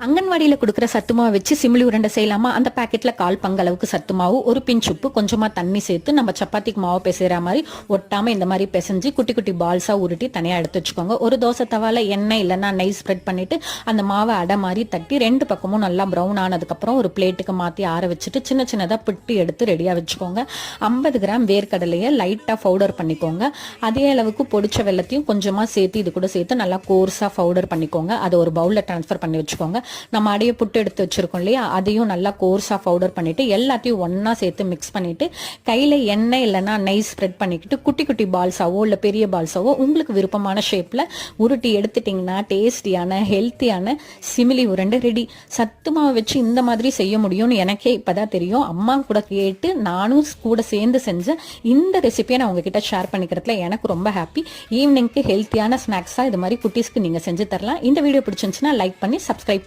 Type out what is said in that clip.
அங்கன்வாடியில் கொடுக்குற சத்து மாவு வச்சு சிமிலி உருண்டை செய்யலாமா? அந்த பாக்கெட்டில் கால் பங்களவுக்கு சத்துமாவு சத்து மாவு ஒரு பிஞ்ச் உப்பு கொஞ்சமாக தண்ணி சேர்த்து நம்ம சப்பாத்திக்கு மாவு பிசைகிற மாதிரி ஒட்டாமல் இந்த மாதிரி பிசைஞ்சு குட்டி குட்டி பால்ஸாக உருட்டி தனியாக எடுத்து வச்சுக்கோங்க. ஒரு தோசை தவால எண்ணெய் இல்லைன்னா நெய் ஸ்ப்ரெட் பண்ணிவிட்டு அந்த மாவை அடை மாதிரி தட்டி ரெண்டு பக்கமும் நல்லா ப்ரௌன் ஆனதுக்கப்புறம் ஒரு பிளேட்டுக்கு மாற்றி ஆற வச்சுட்டு சின்ன சின்னதாக பிட்டு எடுத்து ரெடியாக வச்சுக்கோங்க. ஐம்பது கிராம் வேர்க்கடலையை லைட்டாக பவுடர் பண்ணிக்கோங்க. அதே அளவுக்கு பொடிச்ச வெள்ளத்தையும் கொஞ்சமாக சேர்த்து இது கூட சேர்த்து நல்லா கோர்ஸாக பவுடர் பண்ணிக்கோங்க. அதை ஒரு பவுலில் ட்ரான்ஸ்ஃபர் பண்ணி வச்சுக்கோங்க. நம்ம அடைய புட்டு எடுத்து வச்சிருக்கோம் இல்லையா? அதையும் நல்லா கோர்ஸாக பவுடர் பண்ணிட்டு எல்லாத்தையும் ஒன்றா சேர்த்து மிக்ஸ் பண்ணிட்டு கையில் எண்ணெய் இல்லைன்னா நெய் ஸ்ப்ரெட் பண்ணிக்கிட்டு குட்டி குட்டி பால்ஸாவோ இல்லை பெரிய பால்ஸாவோ உங்களுக்கு விருப்பமான ஷேப்பில் உருட்டி எடுத்துட்டிங்கன்னா டேஸ்டியான ஹெல்த்தியான சிமிலி உருண்டை ரெடி சத்து மாவு வச்சு இந்த மாதிரி செய்ய முடியும்னு எனக்கே இப்பதான் தெரியும். அம்மா கூட கேட்டு நானும் கூட சேர்ந்து செஞ்ச இந்த ரெசிபியை நான் உங்ககிட்ட ஷேர் பண்ணிக்கிறதுல எனக்கு ரொம்ப ஹாப்பி ஈவினிங்க்கு ஹெல்த்தியான ஸ்நாக்ஸாக இது மாதிரி குட்டீஸ்க்கு நீங்கள் செஞ்சு தரலாம். இந்த வீடியோ பிடிச்சிருந்துச்சுன்னா லைக் பண்ணி சப்ஸ்கிரைப் பண்ணி